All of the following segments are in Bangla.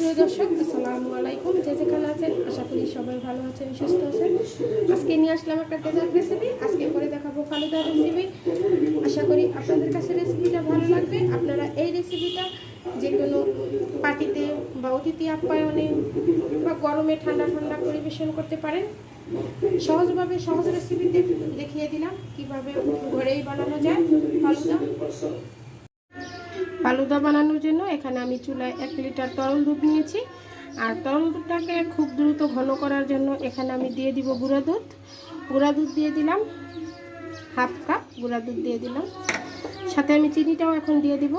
প্রিয় দর্শক, আসসালামু আলাইকুম। যে যেখানে আছেন? আশা করি সবাই ভালো আছেন, সুস্থ আছেন। আজকে নিয়ে আসলাম একটা ডেজার্ট রেসিপি আজকে করে দেখাবো ফালুদা রেসিপি আশা করি আপনাদের কাছে রেসিপিটা ভালো লাগবে। আপনারা এই রেসিপিটা যে কোনো পার্টিতে বা অতিথি আপ্যায়নে বা গরমে ঠান্ডা ঠান্ডা পরিবেশন করতে পারেন। সহজভাবে সহজ রেসিপিতে দেখিয়ে দিলাম কীভাবে ঘরেই বানানো যায় ফালুদা। ফালুদা বানানোর জন্য এখানে আমি চুলায় এক লিটার তরল দুধ নিয়েছি। আর তরল দুধটাকে খুব দ্রুত ঘন করার জন্য এখানে আমি দিয়ে দিব গুঁড়া দুধ। গুঁড়া দুধ দিয়ে দিলাম হাফ কাপ গুঁড়া দুধ দিয়ে দিলাম। সাথে আমি চিনিটাও এখন দিয়ে দিব।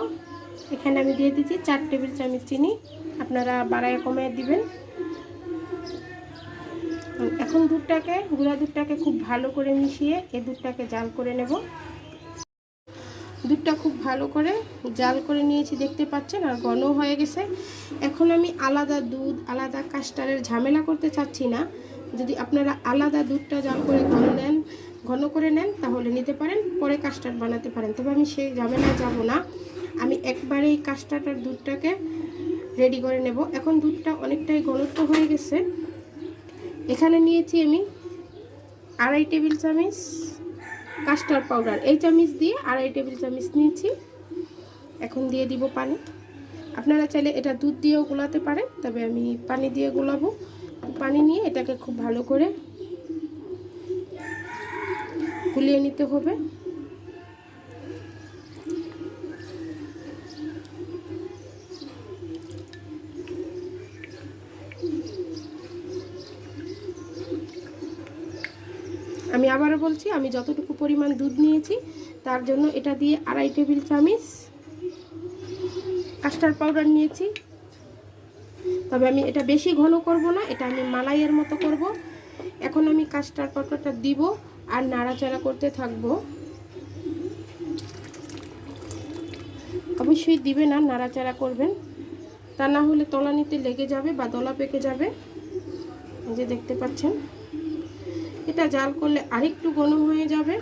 এখানে আমি দিয়ে দিচ্ছি চার টেবিল চামচ চিনি। আপনারা বাড়ায় কমায় দিবেন। এখন দুধটাকে, গুঁড়া দুধটাকে খুব ভালো করে মিশিয়ে এই দুধটাকে জাল করে নেব। দুধটা খুব ভালো করে জাল করে নিয়েছি, দেখতে পাচ্ছেন? আর ঘন হয়ে গেছে। এখন আমি আলাদা দুধ, আলাদা কাস্টারের ঝামেলা করতে চাচ্ছি না। যদি আপনারা আলাদা দুধটা জাল করে ঘন নেন, ঘন করে নেন, তাহলে নিতে পারেন, পরে কাস্টার্ড বানাতে পারেন। তবে আমি সেই ঝামেলায় যাব না। আমি একবারেই কাস্টার্ডের দুধটাকে রেডি করে নেব। এখন দুধটা অনেকটাই ঘনত্ব হয়ে গেছে। এখানে নিয়েছি আমি আড়াই টেবিল চামচ কাস্টার্ড পাউডার। এই চামচ দিয়ে আড়াই টেবিল চামচ নিয়েছি। এখন দিয়ে দিব পানি। আপনারা চাইলে এটা দুধ দিয়েও গোলাতে পারেন, তবে আমি পানি দিয়ে গোলাবো। পানি নিয়ে এটাকে খুব ভালো করে গুলিয়ে নিতে হবে। আমি আবারও বলছি, আমি যতটুকু পরিমাণ দুধ নিয়েছি, তার জন্য এটা দিয়ে আড়াই টেবিল চামচ কাস্টার্ড পাউডার নিয়েছি। তবে আমি এটা বেশি ঘন করব না, এটা আমি মালাইয়ের মতো করব। এখন আমি কাস্টার্ড পাউডারটা দিব আর নাড়াচাড়া করতে থাকব। অবশ্যই দিবে না নাড়াচাড়া করবেন। তা না হলে তলানিতে লেগে যাবে বা দলা পেকে যাবে। যে দেখতে পাচ্ছেন। এটা জাল করলে আরেকটু ঘন হয়ে যাবে।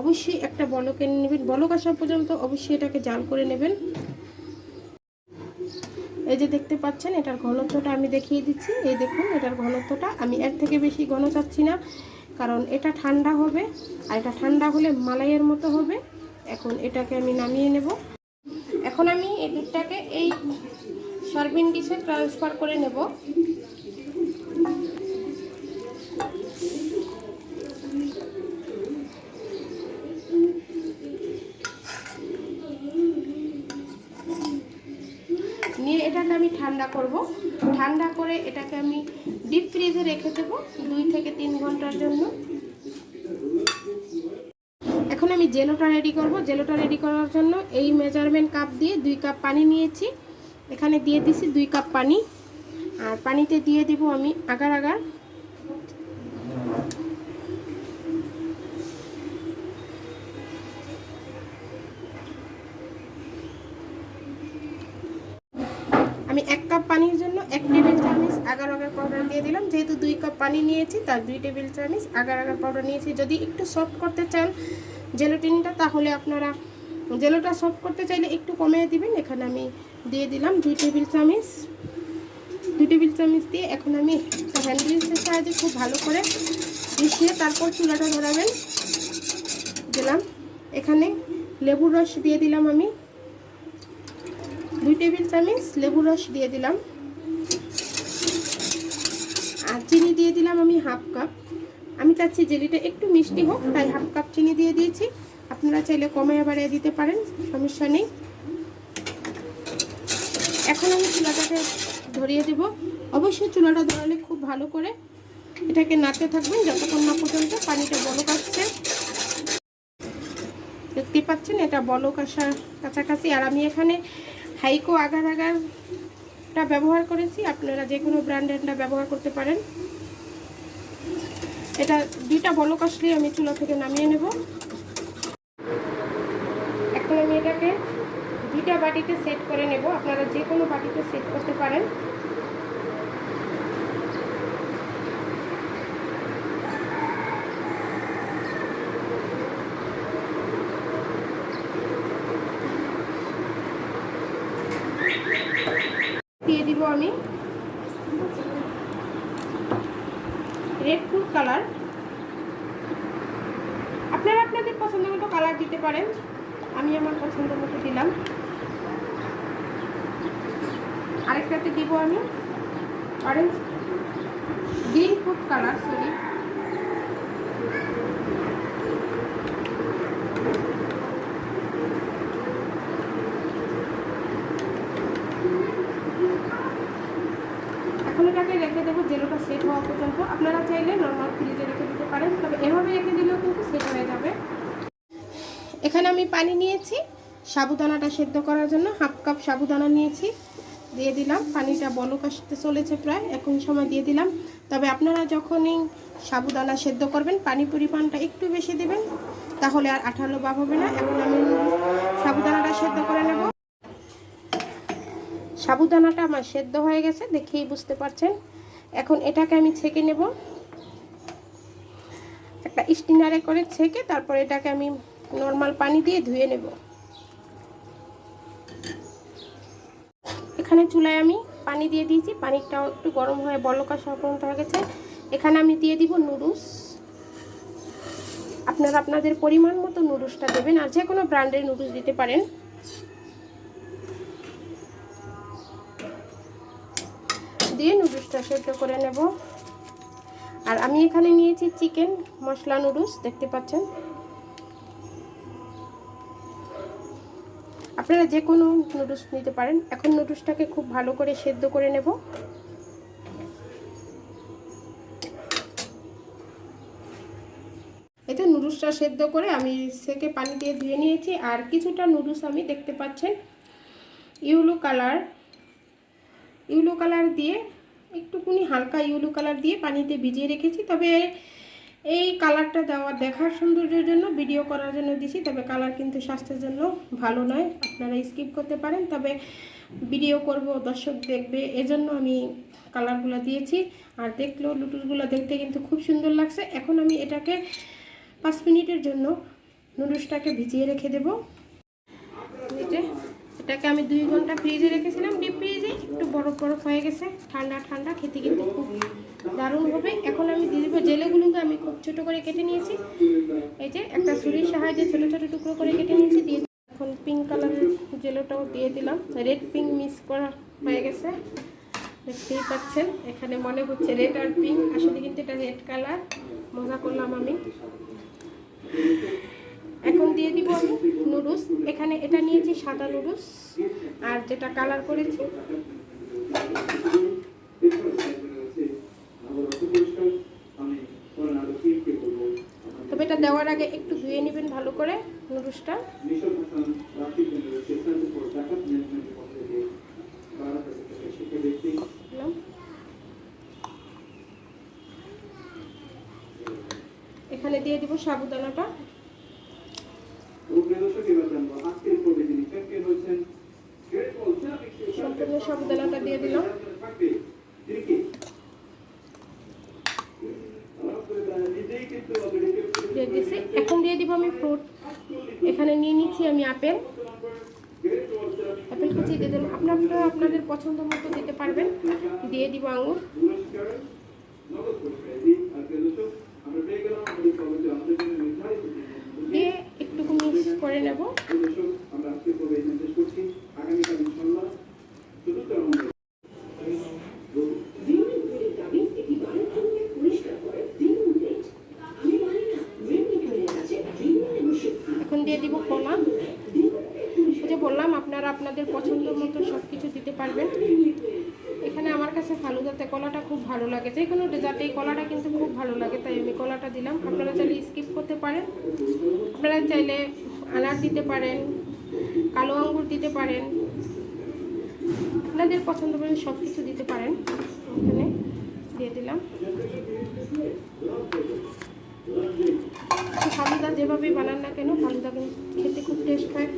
অবশ্যই একটা বলকে নেবেন। বলক আসা পর্যন্ত অবশ্যই এটাকে জাল করে নেবেন। এই যে দেখতে পাচ্ছেন, এটার ঘনত্বটা আমি দেখিয়ে দিচ্ছি। এই দেখুন, এটার ঘনত্বটা। আমি এর থেকে বেশি ঘন চাচ্ছি না, কারণ এটা ঠান্ডা হবে। আর এটা ঠান্ডা হলে মালাইয়ের মতো হবে। এখন এটাকে আমি নামিয়ে নেব। এখন আমি এই দুধটাকে এই সার্ভিং ডিশে ট্রান্সফার করে নেব নিয়ে এটাকে আমি ঠান্ডা করব। ঠান্ডা করে এটাকে আমি ডিপ ফ্রিজে রেখে দেব দুই থেকে তিন ঘণ্টার জন্য। এখন আমি জেলোটা রেডি করব। জেলোটা রেডি করার জন্য এই মেজারমেন্ট কাপ দিয়ে দুই কাপ পানি নিয়েছি। এখানে দিয়ে দিছি দুই কাপ পানি। আর পানিতে দিয়ে দিব আমি আগার আগার আমি এক কাপ পানির জন্য এক টেবিল চামচ আগার আগার পাউডার দিয়ে দিলাম। যেহেতু দুই কাপ পানি নিয়েছি, তার দুই টেবিল চামচ আগার আগার পাউডার নিয়েছি। যদি একটু সফট করতে চান জেলোটিনটা তাহলে আপনারা জেলোটা সফট করতে চাইলে একটু কমিয়ে দিবেন। এখানে আমি দিয়ে দিলাম দুই টেবিল চামচ। দুই টেবিল চামচ দিয়ে এখন আমি হ্যান্ডউইচের সাহায্যে খুব ভালো করে মিশিয়ে তারপর চুলাটা ধরাবেন। দিলাম। এখানে লেবুর রস দিয়ে দিলাম আমি। দুই টেবিল চামচ লেবুর রস দিয়ে দিলাম। চিনি দিয়ে দিলাম আমি হাফ কাপ। আমি চাচ্ছি জেলিটা একটু মিষ্টি হোক, তাই হাফ কাপ চিনি দিয়ে দিয়েছি। আপনারা চাইলে কমে বাড়িয়ে দিতে পারেন, সমস্যা নেই। এখন আমি চুলাটাকে ধরিয়ে দেব। অবশ্যই চুলাটা ধরালে খুব ভালো করে এটাকে নাড়তে থাকবেন যতক্ষণ না পর্যন্ত পানিটা বলক আসছে। দেখতে পাচ্ছেন, এটা বলক আসার কাছাকাছি। আর আমি এখানে হাইকো আগার আগার আগারটা ব্যবহার করেছি, আপনারা যে কোনো ব্র্যান্ডেরটা ব্যবহার করতে পারেন। এটা দুইটা বলক আসলে আমি চুলা থেকে নামিয়ে নেব। এখন আমি এটাকে দুইটা বাটিতে সেট করে নেব। আপনারা যে কোনো বাটিতে সেট করতে পারেন। আমি রেড ফুড কালার আপনারা আপনাদের পছন্দ মতো কালার দিতে পারেন। আমি আমার পছন্দ মতো দিলাম। আরেকটাতে দিব আমি। Orange green food colour sorry এখন এটাকে রেখে দেবো জেলোটা সেট হওয়া পর্যন্ত। আপনারা চাইলে নর্মাল ফ্রিজে রেখে দিতে পারেন, তবে এভাবে রেখে দিলেও কিন্তু সেট হয়ে যাবে। এখানে আমি পানি নিয়েছি, সাবুদানাটা সেদ্ধ করার জন্য হাফ কাপ সাবুদানা নিয়েছি। দিয়ে দিলাম, পানিটা বলক আসতে চলেছে প্রায়, এখন সময় দিয়ে দিলাম। তবে আপনারা যখনই সাবুদানা সেদ্ধ করবেন, পানি পরিমাণটা একটু বেশি দেবেন, তাহলে আর আঠালো ভাব হবে না। এখন আমি সাবুদানাটা সেদ্ধ করে নেব। সাবুদানাটা আমার সেদ্ধ হয়ে গেছে, দেখেই বুঝতে পারছেন। এখন এটাকে আমি ছেঁকে নেব। একটা স্টিনারে করে ছেঁকে তারপর এটাকে আমি নর্মাল পানি দিয়ে ধুয়ে নেব। এখানে চুলায় আমি পানি দিয়ে দিয়েছি, পানিটাও একটু গরম হয়ে বলকা পর্যন্ত হয়ে গেছে। এখানে আমি দিয়ে দিব নুডলস। আপনারা আপনাদের পরিমাণ মতো নুডলসটা দেবেন আর যে কোনো ব্র্যান্ডের নুডলস দিতে পারেন। দিয়ে নুডলসটা সেদ্ধ করে নেব। আর আমি এখানে নিয়েছি চিকেন মশলা নুডলস দেখতে পাচ্ছেন? আপনারা যে কোনো নুডলস নিতে পারেন। এখন নুডলসটাকে খুব ভালো করে সেদ্ধ করে নেব। এতে নুডলসটা সেদ্ধ করে আমি সেকে পানি দিয়ে ধুয়ে নিয়েছি। আর কিছুটা নুডলস আমি দেখতে পাচ্ছেন ইউলো কালার ইউলো কালার দিয়ে, একটুকুনি হালকা ইউলো কালার দিয়ে পানিতে ভিজিয়ে রেখেছি। তবে এই কালারটা দেওয়া, দেখার সৌন্দর্যের জন্য, ভিডিও করার জন্য দিছি, তবে কালার কিন্তু স্বাস্থ্যের জন্য ভালো নয়। আপনারা স্কিপ করতে পারেন, তবে ভিডিও করব, দর্শক দেখবে, এজন্য আমি কালারগুলো দিয়েছি। আর দেখলেও লুটুসগুলো দেখতে কিন্তু খুব সুন্দর লাগছে। এখন আমি এটাকে পাঁচ মিনিটের জন্য নুডলসটাকে ভিজিয়ে রেখে দেবো। এটাকে আমি দুই ঘণ্টা ফ্রিজে রেখেছিলাম, ডিপ ফ্রিজে। একটু বরফ বরফ হয়ে গেছে, ঠান্ডা ঠান্ডা, খেতে কিন্তু খুব দারুণ হবে। এখন আমি দিয়ে দেবো জেলেগুলোকে আমি খুব ছোটো করে কেটে নিয়েছি। এই যে একটা ছুরির সাহায্যে ছোটো ছোটো টুকরো করে কেটে নিয়েছি, দিয়ে এখন পিঙ্ক কালারের জেলোটাও দিয়ে দিলাম। রেড পিঙ্ক মিক্স করা হয়ে গেছে, দেখতেই পাচ্ছেন। এখানে মনে হচ্ছে রেড আর পিঙ্ক আসলে কিন্তু এটা রেড কালার মজা করলাম আমি। দিয়ে দিব আমি নুডলস। এখানে এটা নিয়েছি সাদা নুডলস। আর যেটা কালার করেছি। তবে এটা দেওয়ার আগে একটু ধুয়ে নেবেন ভালো করে নুডলসটা। এখানে দিয়ে দিব সাবুদানাটা সম্পূর্ণ সাবুদানাটা দিয়ে দিলাম দিয়ে দিয়েছি এখন দিয়ে দিব আমি ফ্রুট। এখানে নিয়ে নিচ্ছি আমি আপেল। আপেল কুচি দিয়ে দিলাম। আপনারা আপনাদের পছন্দ মতো দিতে পারবেন। দিয়ে দিব আঙুর। দিয়ে একটুকু মিক্স করে নেব আমরা আজকে প্রবেশ নির্দেশ করছি আগামীকাল ইনশাল্লাহ চতুর্থ রাউন্ডে এখন দিয়ে দিব কলা ওই যে বললাম আপনারা আপনাদের পছন্দ মতো সব কিছু দিতে পারবেন এখানে আমার কাছে ফালুদাতে কলাটা খুব ভালো লাগে যে কোনো ডেজার্টে এই কলাটা কিন্তু খুব ভালো লাগে, তাই আমি কলাটা দিলাম। আপনারা চাইলে স্কিপ করতে পারেন। আপনারা চাইলে আনার দিতে পারেন, কালো আঙ্গুর দিতে পারেন। আপনাদের পছন্দ করে সব কিছু দিতে পারেন। এখানে দিয়ে দিলাম। ফালুদা যেভাবেই বানান না কেন, ফালুদা খেতে খুব টেস্ট হয়।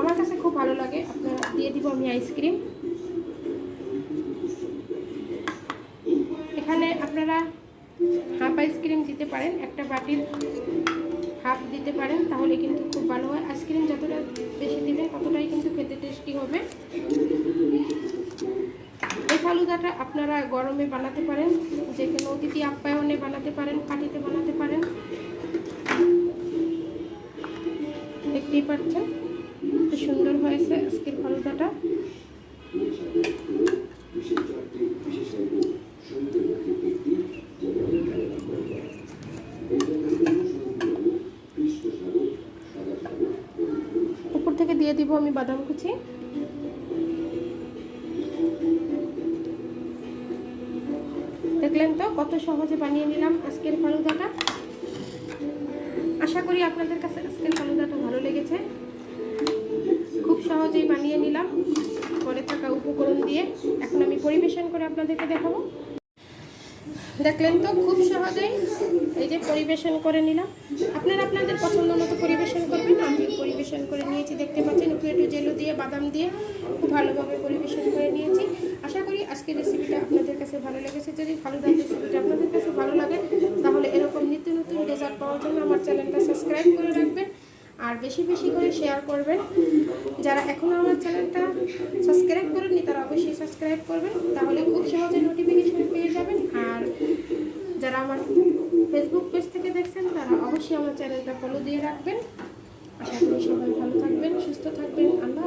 আমার কাছে খুব ভালো লাগে। আপনারা দিয়ে দিব আমি আইসক্রিম এখানে আপনারা হাফ আইসক্রিম দিতে পারেন, একটা বাটির হাফ দিতে পারেন, তাহলে কিন্তু খুব ভালো হয়। আইসক্রিম যতটা বেশি দিবেন ততটাই কিন্তু খেতে টেস্টি হবে। এই ফালুদাটা আপনারা গরমে বানাতে পারেন, যে কোনো অতিথি আপ্যায়নে বানাতে পারেন, পাটিতে বানাতে পারেন। দেখতেই পাচ্ছেন সুন্দর হয়েছে আজকের ফালুদাটা উপর থেকে দিয়ে দিব আমি বাদাম কুচি। দেখলেন তো কত সহজে বানিয়ে নিলাম আজকের ফালুদাটা। আশা করি আপনাদের কাছে আজকের ফালুদাটা ভালো লেগেছে। খুব সহজেই বানিয়ে নিলাম। পরে থাকা উপকরণ দিয়ে এখন আমি পরিবেশন করে আপনাদেরকে দেখাবো। দেখলেন তো, খুব সহজেই এই যে পরিবেশন করে নিলাম। আপনারা আপনাদের পছন্দ মতো পরিবেশন করবেন, আমি পরিবেশন করে নিয়েছি, দেখতে পাচ্ছেন, একটু একটু জেলো দিয়ে, বাদাম দিয়ে খুব ভালোভাবে পরিবেশন করে নিয়েছি। আশা করি আজকের রেসিপিটা আপনাদের কাছে ভালো লেগেছে। যদি ভালো দাম রেসিপিটা আপনাদের কাছে ভালো লাগে, তাহলে এরকম নিত্য নতুন রেজাল্ট পাওয়ার জন্য আমার চ্যানেলটা সাবস্ক্রাইব করে রাখবেন। আর বেশি বেশি করে শেয়ার করবেন। যারা এখনও আমার চ্যানেলটা সাবস্ক্রাইব করেননি, তারা অবশ্যই সাবস্ক্রাইব করবেন। তাহলে খুব সহজে নোটিফিকেশন পেয়ে যাবেন। আর যারা আমার ফেসবুক পেজ থেকে দেখছেন, তারা অবশ্যই আমার চ্যানেলটা ফলো দিয়ে রাখবেন। আশা করি সবাই ভালো থাকবেন, সুস্থ থাকবেন। আল্লাহ